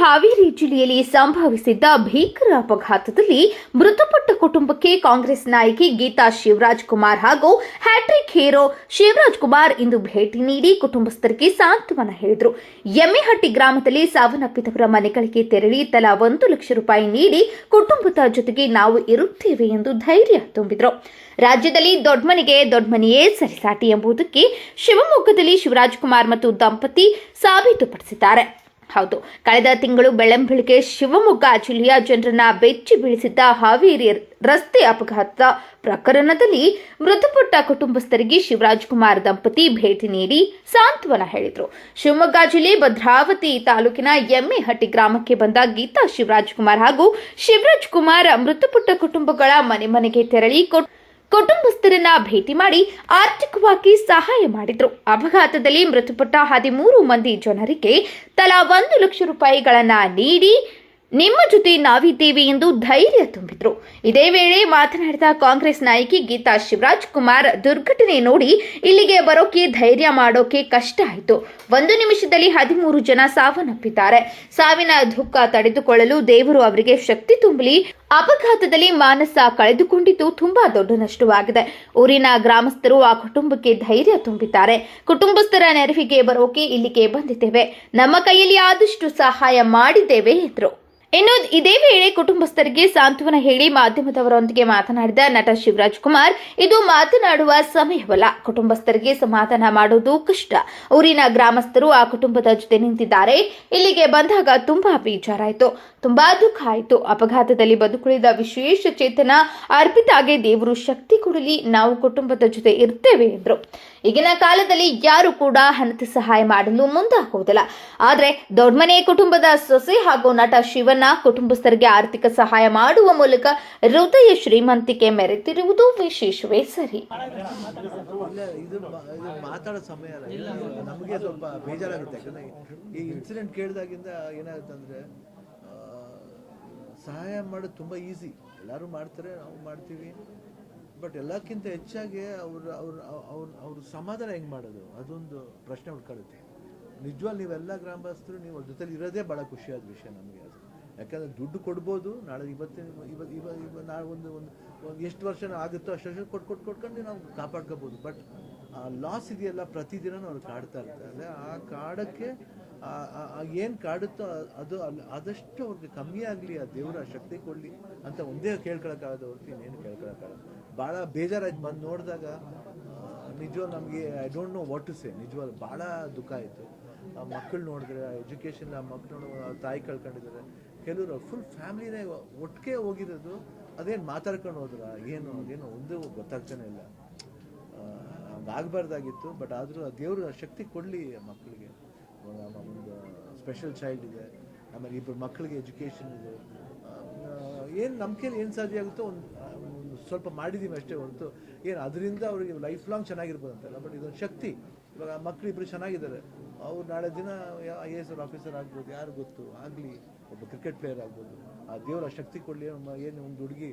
ಹಾವೇರಿ ಜಿಲ್ಲೆಯಲ್ಲಿ ಸಂಭವಿಸಿದ್ದ ಭೀಕರ ಅಪಘಾತದಲ್ಲಿ ಮೃತಪಟ್ಟ ಕುಟುಂಬಕ್ಕೆ ಕಾಂಗ್ರೆಸ್ ನಾಯಕಿ ಗೀತಾ ಶಿವರಾಜ್ ಕುಮಾರ್ ಹಾಗೂ hat trick hero Shivaraj Kumar ಇಂದು ಭೇಟಿ ನೀಡಿ ಕುಟುಂಬಸ್ಥರಿಗೆ ಸಾಂತ್ವನ ಹೇಳಿದರು. ಎಮ್ಮೆಹಟ್ಟಿ ಗ್ರಾಮದಲ್ಲಿ ಸಾವನ್ನಪ್ಪಿದವರ ಮನೆಗಳಿಗೆ ತೆರಳಿ ತಲಾ ಒಂದು ಲಕ್ಷ ರೂಪಾಯಿ ನೀಡಿ ಕುಟುಂಬದ ಜೊತೆಗೆ ನಾವು ಇರುತ್ತೇವೆ ಎಂದು ಧೈರ್ಯ ತುಂಬಿದರು. ರಾಜ್ಯದಲ್ಲಿ ದೊಡ್ಡಮನೆಗೆ ದೊಡ್ಡಮನೆಯೇ ಸರಿಸಾಟಿ ಎಂಬುದಕ್ಕೆ ಶಿವಮೊಗ್ಗದಲ್ಲಿ ಶಿವರಾಜ್ ಕುಮಾರ್ ಮತ್ತು ದಂಪತಿ ಸಾಬೀತುಪಡಿಸಿದ್ದಾರೆ. ಹೌದು. ಕಳೆದ ತಿಂಗಳು ಬೆಳಂಬೆಳಿಗ್ಗೆ ಶಿವಮೊಗ್ಗ ಜಿಲ್ಲೆಯ ಜನರನ್ನ ಬೆಚ್ಚಿ ಬೀಳಿಸಿದ್ದ ಹಾವೇರಿ ರಸ್ತೆ ಅಪಘಾತ ಪ್ರಕರಣದಲ್ಲಿ ಮೃತಪಟ್ಟ ಕುಟುಂಬಸ್ಥರಿಗೆ ಶಿವರಾಜ್ ಕುಮಾರ್ ದಂಪತಿ ಭೇಟಿ ನೀಡಿ ಸಾಂತ್ವನ ಹೇಳಿದರು. ಶಿವಮೊಗ್ಗ ಜಿಲ್ಲೆ ಭದ್ರಾವತಿ ತಾಲೂಕಿನ ಎಮ್ಮೆಹಟ್ಟಿ ಗ್ರಾಮಕ್ಕೆ ಬಂದ ಗೀತಾ ಶಿವರಾಜ್ ಕುಮಾರ್ ಹಾಗೂ ಶಿವರಾಜ್ ಕುಮಾರ್ ಮೃತಪಟ್ಟ ಕುಟುಂಬಗಳ ಮನೆ ಮನೆಗೆ ತೆರಳಿ ಕೊಟ್- ಕುಟುಂಬಸ್ಥರನ್ನ ಭೇಟಿ ಮಾಡಿ ಆರ್ಥಿಕವಾಗಿ ಸಹಾಯ ಮಾಡಿದ್ರು. ಅಪಘಾತದಲ್ಲಿ ಮೃತಪಟ್ಟ ಹದಿಮೂರು ಮಂದಿ ಜನರಿಗೆ ತಲಾ ಒಂದು ಲಕ್ಷ ರೂಪಾಯಿಗಳನ್ನ ನೀಡಿ ನಿಮ್ಮ ಜೊತೆ ನಾವಿದ್ದೇವೆ ಎಂದು ಧೈರ್ಯ ತುಂಬಿದ್ರು. ಇದೇ ವೇಳೆ ಮಾತನಾಡಿದ ಕಾಂಗ್ರೆಸ್ ನಾಯಕಿ ಗೀತಾ ಶಿವರಾಜ್ ಕುಮಾರ್, ದುರ್ಘಟನೆ ನೋಡಿ ಇಲ್ಲಿಗೆ ಬರೋಕೆ ಧೈರ್ಯ ಮಾಡೋಕೆ ಕಷ್ಟ ಆಯಿತು. ಒಂದು ನಿಮಿಷದಲ್ಲಿ ಹದಿಮೂರು ಜನ ಸಾವನ್ನಪ್ಪಿದ್ದಾರೆ. ಸಾವಿನ ದುಃಖ ತಡೆದುಕೊಳ್ಳಲು ದೇವರು ಅವರಿಗೆ ಶಕ್ತಿ ತುಂಬಲಿ, ಅಪಘಾತದಲ್ಲಿ ಮಾನಸ ಕಳೆದುಕೊಂಡಿದ್ದು ತುಂಬಾ ದೊಡ್ಡ ನಷ್ಟವಾಗಿದೆ. ಊರಿನ ಗ್ರಾಮಸ್ಥರು ಆ ಕುಟುಂಬಕ್ಕೆ ಧೈರ್ಯ ತುಂಬಿದ್ದಾರೆ. ಕುಟುಂಬಸ್ಥರ ನೆರವಿಗೆ ಬರೋಕೆ ಇಲ್ಲಿಗೆ ಬಂದಿದ್ದೇವೆ. ನಮ್ಮ ಕೈಯಲ್ಲಿ ಆದಷ್ಟು ಸಹಾಯ ಮಾಡಿದ್ದೇವೆ ಎಂದರು. ಇನ್ನು ಇದೇ ವೇಳೆ ಕುಟುಂಬಸ್ಥರಿಗೆ ಸಾಂತ್ವನ ಹೇಳಿ ಮಾಧ್ಯಮದವರೊಂದಿಗೆ ಮಾತನಾಡಿದ ನಟ ಶಿವರಾಜ್ ಕುಮಾರ್, ಇದು ಮಾತನಾಡುವ ಸಮಯವಲ್ಲ. ಕುಟುಂಬಸ್ಥರಿಗೆ ಸಮಾಧಾನ ಮಾಡುವುದು ಕಷ್ಟ. ಊರಿನ ಗ್ರಾಮಸ್ಥರು ಆ ಕುಟುಂಬದ ಜೊತೆ ನಿಂತಿದ್ದಾರೆ. ಇಲ್ಲಿಗೆ ಬಂದಾಗ ತುಂಬಾ ಬೇಜಾರಾಯಿತು. ತುಂಬಾ ದುಃಖ ಆಯಿತು. ಅಪಘಾತದಲ್ಲಿ ಬದುಕುಳಿದ ವಿಶೇಷ ಚೇತನ ಅರ್ಪಿತಾಗೆ ದೇವರು ಶಕ್ತಿ ಕೊಡಲಿ, ನಾವು ಕುಟುಂಬದ ಜೊತೆ ಇರ್ತೇವೆ ಎಂದರು. ಈಗಿನ ಕಾಲದಲ್ಲಿ ಯಾರು ಕೂಡ ಹಣದ ಸಹಾಯ ಮಾಡಲು ಮುಂದಾಗುವುದಿಲ್ಲ. ಆದರೆ ದೊಡ್ಡಮನೆ ಕುಟುಂಬದ ಸೊಸೆ ಹಾಗೂ ನಟ ಶಿವಣ್ಣ ಕುಟುಂಬಸ್ಥರಿಗೆ ಆರ್ಥಿಕ ಸಹಾಯ ಮಾಡುವ ಮೂಲಕ ಹೃದಯ ಶ್ರೀಮಂತಿಕೆ ಮೆರೆತಿರುವುದು ವಿಶೇಷವೇ ಸರಿ. ಈ ಇನ್ಸಿಡೆಂಟ್ ಕೇಳಿದಾಗಿಂದ ಏನಾಗುತ್ತೆ ಸಹಾಯ ಮಾಡೋದು ತುಂಬ ಈಸಿ ಎಲ್ಲರೂ ಮಾಡ್ತಾರೆ, ನಾವು ಮಾಡ್ತೀವಿ. ಬಟ್ ಎಲ್ಲಕ್ಕಿಂತ ಹೆಚ್ಚಾಗಿ ಅವ್ರ ಅವ್ರ ಅವ್ರ ಅವ್ರ ಸಮಾಧಾನ ಹೆಂಗೆ ಮಾಡೋದು? ಅದೊಂದು ಪ್ರಶ್ನೆ ಉಳ್ಕೊಳ್ಳುತ್ತೆ ನಿಜವಾಗಿ ನೀವೆಲ್ಲ ಗ್ರಾಮಸ್ಥರು, ನೀವು ಅವ್ರ ಜೊತೆಲಿ ಇರೋದೇ ಭಾಳ ಖುಷಿಯಾದ ವಿಷಯ ನಮಗೆ ಅದು. ಯಾಕಂದರೆ ದುಡ್ಡು ಕೊಡ್ಬೋದು, ನಾಳೆ ಇವತ್ತಿನ ಇವತ್ತು ಇವ ಇವ ನಾಳೆ ಒಂದು ಒಂದು ಎಷ್ಟು ವರ್ಷ ಆಗುತ್ತೋ ಅಷ್ಟು ವರ್ಷ ಕೊಟ್ಟು ಕೊಟ್ಟು ಕೊಟ್ಕೊಂಡು ನಾವು ಕಾಪಾಡ್ಕೋಬೋದು. ಬಟ್ ಲಾಸ್ ಇದೆಯಲ್ಲ ಪ್ರತಿದಿನ ಅವ್ರು ಕಾಡ್ತಾ ಇರ್ತಾರೆ. ಆ ಕಾಡಕ್ಕೆ ಏನು ಕಾಡುತ್ತೋ ಅದು ಅಲ್ಲಿ ಆದಷ್ಟು ಅವ್ರಿಗೆ ಕಮ್ಮಿ ಆಗಲಿ, ಆ ದೇವರ ಶಕ್ತಿ ಕೊಡಲಿ ಅಂತ ಒಂದೇ ಕೇಳ್ಕೊಳಕ್ಕಾಗದ ಹೊರತು ಇನ್ನೇನು ಕೇಳ್ಕೊಳಕ್ಕಾಗಲ್ಲ. ಭಾಳ ಬೇಜಾರಾಯ್ತು ಬಂದು ನೋಡಿದಾಗ ನಿಜವಾಗ ನಮಗೆ I don't know what to say ನಿಜವಾಗ ಭಾಳ ದುಃಖ ಆಯಿತು. ಮಕ್ಕಳು ನೋಡಿದ್ರೆ ಎಜುಕೇಷನ್ ಆ ಮಕ್ಕಳು ತಾಯಿ ಕಳ್ಕೊಂಡಿದ್ದಾರೆ. ಕೆಲವರು ಫುಲ್ ಫ್ಯಾಮಿಲಿನೇ ಒಟ್ಟಿಗೆ ಹೋಗಿರೋದು, ಅದೇನು ಮಾತಾಡ್ಕೊಂಡು ಹೋದ್ರ, ಏನು, ಅದೇನು ಒಂದೇ ಗೊತ್ತಾಗ್ತಾನೆ ಇಲ್ಲ. ಹಂಗಾಗಬಾರ್ದಾಗಿತ್ತು ಬಟ್ ಆದರೂ ಆ ದೇವರು ಶಕ್ತಿ ಕೊಡಲಿ ಮಕ್ಕಳಿಗೆ. ಒಂದು ಸ್ಪೆಷಲ್ ಚೈಲ್ಡ್ ಇದೆ, ಆಮೇಲೆ ಇಬ್ಬರು ಮಕ್ಕಳಿಗೆ ಎಜುಕೇಷನ್ ಇದೆ. ಏನು ಕೈಲಿ ಏನು ಸಾಧ್ಯ ಆಗುತ್ತೋ ಒಂದು ಸ್ವಲ್ಪ ಮಾಡಿದ್ದೀವಿ ಅಷ್ಟೇ ಹೊರತು, ಏನು ಅದರಿಂದ ಅವರಿಗೆ ಲೈಫ್ ಲಾಂಗ್ ಚೆನ್ನಾಗಿರ್ಬೋದು ಅಂತಲ್ಲ ಬಟ್ ಇದೊಂದು ಶಕ್ತಿ. ಇವಾಗ ಮಕ್ಕಳು ಇಬ್ಬರು ಚೆನ್ನಾಗಿದ್ದಾರೆ, ಅವ್ರು ನಾಳೆ ದಿನ ಐ ಎ ಎಸ್ ಆಫೀಸರ್ ಆಗ್ಬೋದು, ಯಾರು ಗೊತ್ತು, ಆಗಲಿ, ಒಬ್ಬ ಕ್ರಿಕೆಟ್ ಪ್ಲೇಯರ್ ಆಗ್ಬೋದು, ಆ ದೇವರ ಶಕ್ತಿ ಕೊಡಲಿ ಏನು ಒಂದು ಹುಡುಗಿ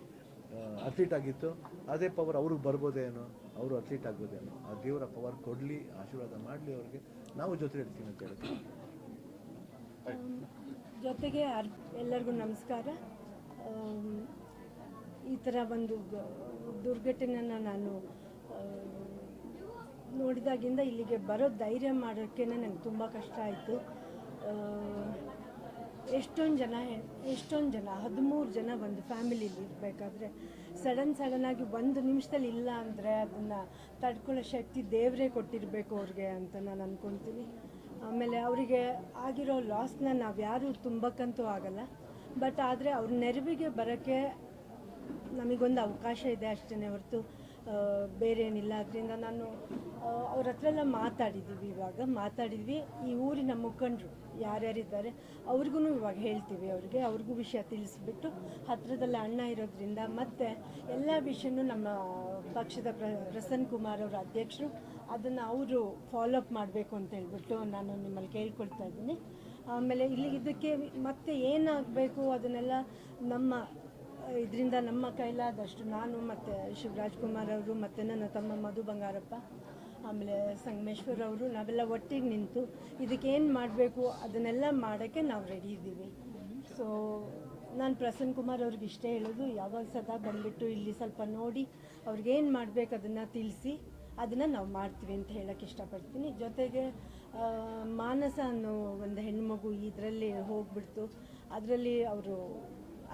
ಅಥ್ಲೀಟ್ ಆಗಿತ್ತು. ಅದೇ ಪವರ್ ಅವ್ರಿಗೆ ಬರ್ಬೋದೇನೋ ಅವರು ಅಥ್ಲೀಟ್ ಆಗ್ಬೋದೇನೋ ಆ ದೇವರ ಪವರ್ ಕೊಡಲಿ, ಆಶೀರ್ವಾದ ಮಾಡಲಿ ಅವ್ರಿಗೆ. ನಾವು ಜೊತೆ ಇರ್ತೀವಿ ಅಂತ ಹೇಳ್ತೀವಿ ಜೊತೆಗೆ ಎಲ್ಲರಿಗೂ ನಮಸ್ಕಾರ. ಈ ಥರ ಒಂದು ದುರ್ಘಟನೆಯನ್ನು ನಾನು ನೋಡಿದಾಗಿಂದ ಇಲ್ಲಿಗೆ ಬರೋ ಧೈರ್ಯ ಮಾಡೋಕ್ಕೆ ನನಗೆ ತುಂಬ ಕಷ್ಟ ಆಯಿತು. ಎಷ್ಟೊಂದು ಜನ ಎಷ್ಟೊಂದು ಜನ, ಹದಿಮೂರು ಜನ ಒಂದು ಫ್ಯಾಮಿಲಿಲಿ ಇರಬೇಕಾದ್ರೆ ಸಡನ್ ಸಡನ್ನಾಗಿ ಒಂದು ನಿಮಿಷದಲ್ಲಿ ಇಲ್ಲ ಅಂದರೆ ಅದನ್ನು ತಡ್ಕೊಳ್ಳೋ ಶಕ್ತಿ ದೇವರೇ ಕೊಟ್ಟಿರಬೇಕು ಅವ್ರಿಗೆ ಅಂತ ನಾನು ಅಂದ್ಕೊತೀನಿ ಆಮೇಲೆ ಅವರಿಗೆ ಆಗಿರೋ ಲಾಸ್ನ ನಾವು ಯಾರು ತುಂಬಕ್ಕಂತೂ ಆಗಲ್ಲ. ಬಟ್ ಆದರೆ ಅವ್ರ ನೆರವಿಗೆ ಬರೋಕ್ಕೆ ನಮಗೊಂದು ಅವಕಾಶ ಇದೆ ಅಷ್ಟೇ ಹೊರತು ಬೇರೆ ಏನಿಲ್ಲ ಅದರಿಂದ ನಾನು ಅವ್ರ ಹತ್ರ ಎಲ್ಲ ಮಾತಾಡಿದ್ದೀವಿ ಇವಾಗ. ಮಾತಾಡಿದ್ವಿ. ಈ ಊರಿನ ಮುಖಂಡರು ಯಾರ್ಯಾರಿದ್ದಾರೆ ಅವ್ರಿಗೂ ಇವಾಗ ಹೇಳ್ತೀವಿ ಅವ್ರಿಗೆ. ಅವ್ರಿಗೂ ವಿಷಯ ತಿಳಿಸ್ಬಿಟ್ಟು ಹತ್ರದಲ್ಲಿ ಅಣ್ಣ ಇರೋದ್ರಿಂದ ಮತ್ತು ಎಲ್ಲ ವಿಷಯನೂ ನಮ್ಮ ಪಕ್ಷದ ಪ್ರ, ಪ್ರಸನ್ನ ಕುಮಾರ್ ಅವರ ಅಧ್ಯಕ್ಷರು ಅದನ್ನು ಅವರು ಫಾಲೋ ಅಪ್ ಮಾಡಬೇಕು ಅಂತ ಹೇಳ್ಬಿಟ್ಟು ನಾನು ನಿಮ್ಮಲ್ಲಿ ಕೇಳ್ಕೊಳ್ತಾ ಇದ್ದೀನಿ. ಆಮೇಲೆ ಇಲ್ಲಿ ಇದಕ್ಕೆ ಮತ್ತೆ ಏನಾಗಬೇಕು ಅದನ್ನೆಲ್ಲ ನಮ್ಮ ಇದರಿಂದ ನಮ್ಮ ಕೈಲಾದಷ್ಟು ನಾನು ಮತ್ತು ಶಿವರಾಜ್ ಕುಮಾರ್ ಅವರು ಮತ್ತು ನನ್ನ ತಮ್ಮ ಮಧು ಬಂಗಾರಪ್ಪ, ಆಮೇಲೆ ಸಂಗಮೇಶ್ವರ್ ಅವರು, ನಾವೆಲ್ಲ ಒಟ್ಟಿಗೆ ನಿಂತು ಇದಕ್ಕೇನು ಮಾಡಬೇಕು ಅದನ್ನೆಲ್ಲ ಮಾಡೋಕ್ಕೆ ನಾವು ರೆಡಿ ಇದ್ದೀವಿ. ಸೊ ನಾನು ಪ್ರಸನ್ನ ಕುಮಾರ್ ಅವ್ರಿಗೆ ಇಷ್ಟೇ ಹೇಳೋದು, ಯಾವಾಗ ಸದಾ ಬಂದುಬಿಟ್ಟು ಇಲ್ಲಿ ಸ್ವಲ್ಪ ನೋಡಿ ಅವ್ರಿಗೇನು ಮಾಡಬೇಕು ಅದನ್ನು ತಿಳಿಸಿ ಅದನ್ನು ನಾವು ಮಾಡ್ತೀವಿ ಅಂತ ಹೇಳೋಕ್ಕೆ ಇಷ್ಟಪಡ್ತೀನಿ. ಜೊತೆಗೆ ಮಾನಸ ಅನ್ನೋ ಒಂದು ಹೆಣ್ಮಗು ಇದರಲ್ಲಿ ಹೋಗ್ಬಿಡ್ತು. ಅದರಲ್ಲಿ ಅವರು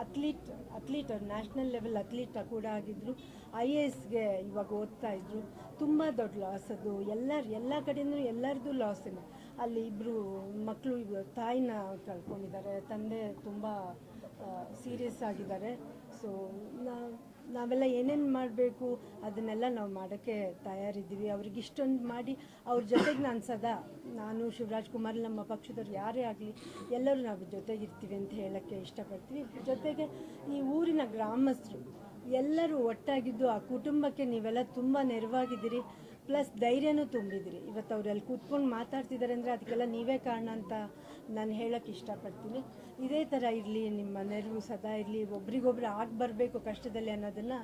ಅಥ್ಲೀಟ್ ಅವ್ರು ನ್ಯಾಷನಲ್ ಲೆವೆಲ್ ಅಥ್ಲೀಟ ಕೂಡ ಆಗಿದ್ದರು ಐ ಎ ಎಸ್ಗೆ ಇವಾಗ ಓದ್ತಾ ಇದ್ದರು ತುಂಬ ದೊಡ್ಡ ಲಾಸ್ ಅದು. ಎಲ್ಲರ, ಎಲ್ಲ ಕಡೆಯೂ ಎಲ್ಲರದ್ದು ಲಾಸಿನ ಅಲ್ಲಿ ಇಬ್ಬರು ಮಕ್ಕಳು ತಾಯಿನ ಕಳ್ಕೊಂಡಿದ್ದಾರೆ. ತಂದೆ ತುಂಬ ಸೀರಿಯಸ್ ಆಗಿದ್ದಾರೆ. ಸೊ ನಾವೆಲ್ಲ ಏನೇನು ಮಾಡಬೇಕು, ಅದನ್ನೆಲ್ಲ ನಾವು ಮಾಡೋಕ್ಕೆ ತಯಾರಿದ್ದೀವಿ. ಅವ್ರಿಗೆ ಇಷ್ಟೊಂದು ಮಾಡಿ ಅವ್ರ ಜೊತೆಗೆ ನಾನು ಸದಾ, ನಾನು ಶಿವರಾಜ್ ಕುಮಾರ್, ನಮ್ಮ ಪಕ್ಷದವ್ರು ಯಾರೇ ಆಗಲಿ, ಎಲ್ಲರೂ ನಾವು ಜೊತೆಗಿರ್ತೀವಿ ಅಂತ ಹೇಳೋಕ್ಕೆ ಇಷ್ಟಪಡ್ತೀವಿ. ಜೊತೆಗೆ ಈ ಊರಿನ ಗ್ರಾಮಸ್ಥರು, ಎಲ್ಲರೂ ಒಟ್ಟಾಗಿದ್ದು ಆ ಕುಟುಂಬಕ್ಕೆ ನೀವೆಲ್ಲ ತುಂಬ ನೆರವಾಗಿದ್ದೀರಿ, ಪ್ಲಸ್ ಧೈರ್ಯನೂ ತುಂಬಿದಿರಿ ಇವತ್ತು ಅವರೆಲ್ಲಿ ಕೂತ್ಕೊಂಡು ಮಾತಾಡ್ತಿದ್ದಾರೆ ಅಂದರೆ ಅದಕ್ಕೆಲ್ಲ ನೀವೇ ಕಾರಣ ಅಂತ ನಾನು ಹೇಳೋಕ್ಕೆ ಇಷ್ಟಪಡ್ತೀನಿ. ಇದೇ ಥರ ಇರಲಿ, ನಿಮ್ಮ ನೆರವು ಸದಾ ಇರಲಿ. ಒಬ್ರಿಗೊಬ್ರು ಆಗಿ ಬರಬೇಕು ಕಷ್ಟದಲ್ಲಿ ಅನ್ನೋದನ್ನು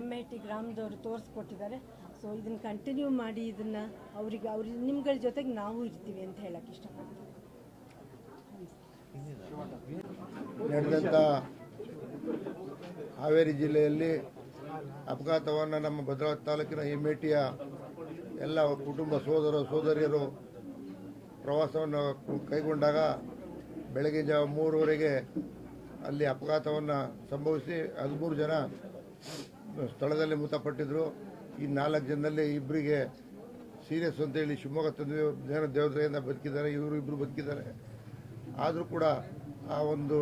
ಎಂ ಐ ಟಿ ಗ್ರಾಮದವರು ತೋರಿಸ್ಕೊಟ್ಟಿದ್ದಾರೆ. ಸೊ ಇದನ್ನು ಕಂಟಿನ್ಯೂ ಮಾಡಿ ಇದನ್ನು ಅವ್ರಿಗೆ, ಅವ್ರ, ನಿಮ್ಗಳ ಜೊತೆಗೆ ನಾವು ಇರ್ತೀವಿ ಅಂತ ಹೇಳೋಕ್ಕೆ ಇಷ್ಟಪಡ್ತೀನಿ. ಹಾವೇರಿ ಜಿಲ್ಲೆಯಲ್ಲಿ ಅಪಘಾತವನ್ನು ನಮ್ಮ ಭದ್ರಾವತಿ ತಾಲೂಕಿನ ಎಂ ಐ ಟಿಯ ಎಲ್ಲ ಕುಟುಂಬ ಸೋದರ ಸೋದರಿಯರು ಪ್ರವಾಸವನ್ನು ಕೈಗೊಂಡಾಗ ಬೆಳಗ್ಗೆ ಜಾವ ಮೂರುವರೆಗೆ ಅಲ್ಲಿ ಅಪಘಾತವನ್ನು ಸಂಭವಿಸಿ ಹದಿಮೂರು ಜನ ಸ್ಥಳದಲ್ಲಿ ಮೃತಪಟ್ಟಿದ್ದರು ಈ ನಾಲ್ಕು ಜನದಲ್ಲಿ ಇಬ್ಬರಿಗೆ ಸೀರಿಯಸ್ ಅಂತೇಳಿ ಶಿವಮೊಗ್ಗ ತಂದೆ ಜನ ದೇವತೆಯಿಂದ ಬದುಕಿದ್ದಾರೆ, ಇವರು ಇಬ್ಬರು ಬದುಕಿದ್ದಾರೆ. ಆದರೂ ಕೂಡ ಆ ಒಂದು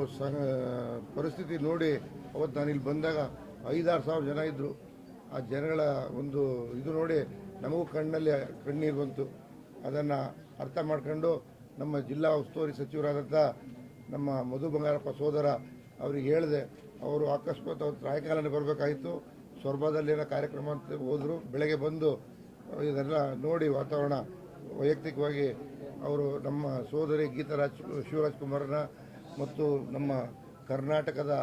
ಪರಿಸ್ಥಿತಿ ನೋಡಿ ಅವತ್ತು ನಾನು ಇಲ್ಲಿ ಬಂದಾಗ ಐದಾರು ಸಾವಿರ ಜನ ಇದ್ದರು ಆ ಜನಗಳ ಒಂದು ಇದು ನೋಡಿ ನಮಗೂ ಕಣ್ಣಲ್ಲಿ ಕಣ್ಣೀರು ಬಂತು. ಅದನ್ನು ಅರ್ಥ ಮಾಡ್ಕೊಂಡು ನಮ್ಮ ಜಿಲ್ಲಾ ಉಸ್ತುವಾರಿ ಸಚಿವರಾದಂಥ ನಮ್ಮ ಮಧು ಬಂಗಾರಪ್ಪ ಸೋದರ ಅವ್ರಿಗೆ ಹೇಳಿದೆ, ಅವರು ಅಕಸ್ಮಾತ್ ಅವ್ರು ಸಾಯಂಕಾಲನೇ ಬರಬೇಕಾಯಿತು ಏನೋ ಕಾರ್ಯಕ್ರಮ ಅಂತ ಹೋದರು, ಬೆಳಗ್ಗೆ ಬಂದು ಇದೆಲ್ಲ ನೋಡಿ ವಾತಾವರಣ ವೈಯಕ್ತಿಕವಾಗಿ ಅವರು ನಮ್ಮ ಸೋದರಿ ಗೀತಾರಾಜ್ ಶಿವರಾಜ್ ಕುಮಾರನ ಮತ್ತು ನಮ್ಮ ಕರ್ನಾಟಕದ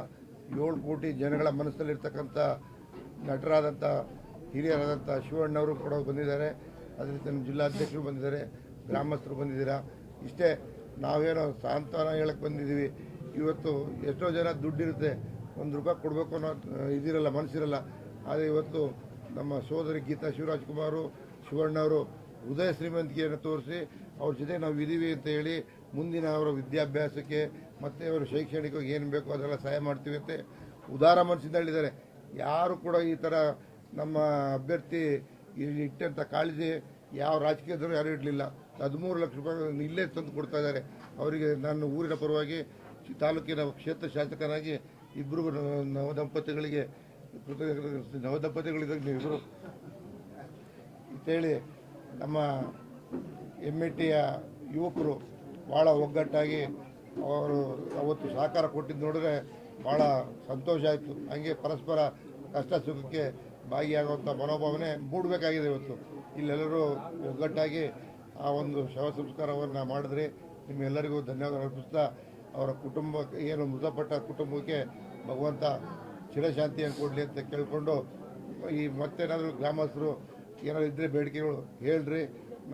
ಏಳು ಕೋಟಿ ಜನಗಳ ಮನಸ್ಸಲ್ಲಿರ್ತಕ್ಕಂಥ ನಟರಾದಂಥ ಹಿರಿಯರಾದಂಥ ಶಿವಣ್ಣವರು ಕೂಡ ಬಂದಿದ್ದಾರೆ. ಅದೇ ರೀತಿ ನಮ್ಮ ಜಿಲ್ಲಾಧ್ಯಕ್ಷರು ಬಂದಿದ್ದಾರೆ. ಗ್ರಾಮಸ್ಥರು ಬಂದಿದ್ದೀರಾ? ಇಷ್ಟೇ ನಾವೇನೋ ಸಾಂತ್ವನ ಹೇಳಕ್ಕೆ ಬಂದಿದ್ದೀವಿ. ಇವತ್ತು ಎಷ್ಟೋ ಜನ ದುಡ್ಡಿರುತ್ತೆ. ಒಂದು ರೂಪಾಯಿ ಕೊಡಬೇಕು ಅನ್ನೋ ಇದಿರಲ್ಲ, ಮನಸ್ಸಿರಲ್ಲ. ಆದರೆ ಇವತ್ತು ನಮ್ಮ ಸೋದರಿ ಗೀತಾ ಶಿವರಾಜ್ ಕುಮಾರು ಶಿವಣ್ಣವರು ಹೃದಯ ಶ್ರೀಮಂತಿಕೆಯನ್ನು ತೋರಿಸಿ ಅವ್ರ ಜೊತೆ ನಾವು ಇದ್ದೀವಿ ಅಂತ ಹೇಳಿ ಮುಂದಿನ ಅವರ ವಿದ್ಯಾಭ್ಯಾಸಕ್ಕೆ ಮತ್ತು ಅವರು ಶೈಕ್ಷಣಿಕವಾಗಿ ಏನು ಬೇಕೋ ಅದೆಲ್ಲ ಸಹಾಯ ಮಾಡ್ತೀವಿ ಅಂತ ಉದಾರ ಮನಸ್ಸಿಂದ ಹೇಳಿದ್ದಾರೆ ಯಾರು ಕೂಡ ಈ ಥರ ನಮ್ಮ ಅಭ್ಯರ್ಥಿ ಇಟ್ಟಂಥ ಕಾಳಜಿ ಯಾವ ರಾಜಕೀಯದವರು ಯಾರೂ ಇರಲಿಲ್ಲ. ಹದಿಮೂರು ಲಕ್ಷ ರೂಪಾಯಿ ಇಲ್ಲೇ ತಂದು ಕೊಡ್ತಾ ಇದ್ದಾರೆ. ಅವರಿಗೆ ನಾನು ಊರಿನ ಪರವಾಗಿ ತಾಲೂಕಿನ ಕ್ಷೇತ್ರ ಶಾಸಕನಾಗಿ ಇಬ್ಬರು ನವದಂಪತಿಗಳಿಗೆ ನವದಂಪತಿಗಳಿದ್ದಾಗ ಇಬ್ಬರು ಅಂತೇಳಿ ನಮ್ಮ ಎಂ ಎ ಟಿಯ ಯುವಕರು ಭಾಳ ಒಗ್ಗಟ್ಟಾಗಿ ಅವರು ಅವತ್ತು ಸಹಕಾರ ಕೊಟ್ಟಿದ್ದು ನೋಡಿದ್ರೆ ಭಾಳ ಸಂತೋಷ ಆಯಿತು. ಹಂಗೆ ಪರಸ್ಪರ ಕಷ್ಟ ಸುಖಕ್ಕೆ ಭಾಗಿಯಾಗುವಂಥ ಮನೋಭಾವನೆ ಮೂಡಬೇಕಾಗಿದೆ ಇವತ್ತು. ಇಲ್ಲೆಲ್ಲರೂ ಒಗ್ಗಟ್ಟಾಗಿ ಆ ಒಂದು ಶವ ಸಂಸ್ಕಾರವನ್ನು ಮಾಡಿದ್ರೆ ನಿಮ್ಮೆಲ್ಲರಿಗೂ ಧನ್ಯವಾದ ಅರ್ಪಿಸ್ತಾ ಅವರ ಕುಟುಂಬ ಏನು ಮೃತಪಟ್ಟ ಕುಟುಂಬಕ್ಕೆ ಭಗವಂತ ಚಿರಶಾಂತಿಯನ್ನು ಕೊಡಲಿ ಅಂತ ಕೇಳಿಕೊಂಡು ಈ ಮತ್ತೇನಾದರೂ ಗ್ರಾಮಸ್ಥರು ಏನಾದ್ರು ಇದ್ದರೆ ಬೇಡಿಕೆಗಳು ಹೇಳ್ರಿ,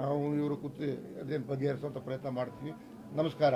ನಾವು ಇವರು ಕೂತು ಅದೇನು ಬಗೆಹರಿಸುವಂಥ ಪ್ರಯತ್ನ ಮಾಡ್ತೀವಿ. ನಮಸ್ಕಾರ.